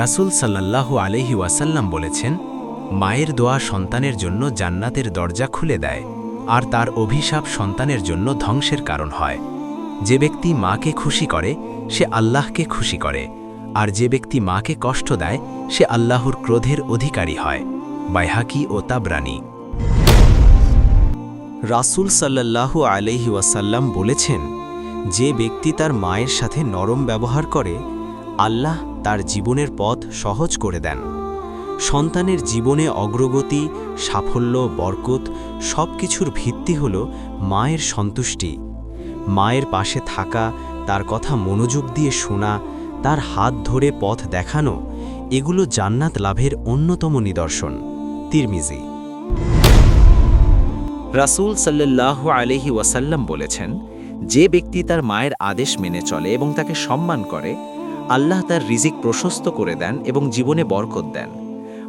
রাসূল সাল্লাল্লাহু আলহি ওয়াসাল্লাম বলেছেন, মায়ের দোয়া সন্তানের জন্য জান্নাতের দরজা খুলে দেয়, আর তার অভিশাপ সন্তানের জন্য ধ্বংসের কারণ হয়। যে ব্যক্তি মাকে খুশি করে, সে আল্লাহকে খুশি করে, আর যে ব্যক্তি মাকে কষ্ট দেয়, সে আল্লাহর ক্রোধের অধিকারী হয়। বাইহাকি ও তাবরানী। রাসূল সাল্লাল্লাহু আলাইহি ওয়াসাল্লাম বলেছেন, যে ব্যক্তি তার মায়ের সাথে নরম ব্যবহার করে আল্লাহ তার জীবনের পথ সহজ করে দেন। সন্তানের জীবনে অগ্রগতি, সাফল্য, বরকত সব কিছুর ভিত্তি হল মায়ের সন্তুষ্টি। মায়ের পাশে থাকা, তার কথা মনোযোগ দিয়ে শোনা, তার হাত ধরে পথ দেখানো, এগুলো জান্নাত লাভের অন্যতম নিদর্শন। তিরমিজি। রাসূল সাল্লাহ আলহি ওয়াসাল্লাম বলেছেন, যে ব্যক্তি তার মায়ের আদেশ মেনে চলে এবং তাকে সম্মান করে আল্লাহ তার রিজিক প্রশস্ত করে দেন এবং জীবনে বরকত দেন।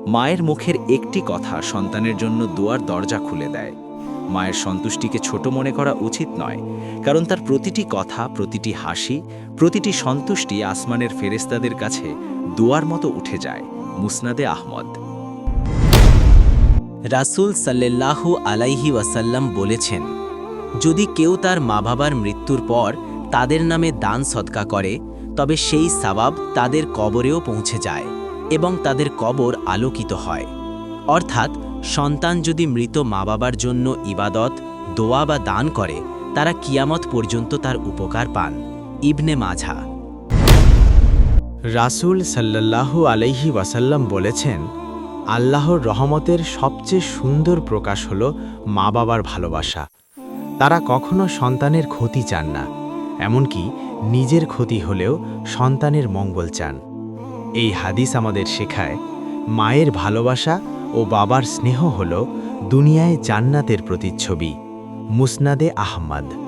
মায়ের মুখের একটি কথা সন্তানের জন্য দুয়ার দরজা খুলে দেয়। মায়ের সন্তুষ্টিকে ছোট মনে করা উচিত নয়, কারণ তার প্রতিটি কথা, প্রতিটি হাসি, প্রতিটি সন্তুষ্টি আসমানের ফেরেস্তাদের কাছে দুয়ার মতো উঠে যায়। মুসনাদে আহমদ। রাসূল সাল্লাল্লাহু আলাইহি ওয়াসাল্লাম বলেছেন, যদি কেউ তার মা বাবার মৃত্যুর পর তাদের নামে দান সদকা করে তবে সেই সাবাব তাদের কবরেও পৌঁছে যায় এবং তাদের কবর আলোকিত হয়। অর্থাৎ, সন্তান যদি মৃত মা বাবার জন্য ইবাদত, দোয়া বা দান করে, তারা কিয়ামত পর্যন্ত তার উপকার পান। ইবনে মাঝা রাসূল সাল্লাল্লাহু আলাইহি ওয়াসাল্লাম বলেছেন, আল্লাহর রহমতের সবচেয়ে সুন্দর প্রকাশ হল মা বাবার ভালোবাসা। তারা কখনো সন্তানের ক্ষতি চান না। এমনকি নিজের ক্ষতি হলেও সন্তানের মঙ্গল চান। এই হাদিস আমাদের শেখায়, মায়ের ভালোবাসা ও বাবার স্নেহ হল দুনিয়ায় জান্নাতের প্রতিচ্ছবি, মুসনাদে আহমদ।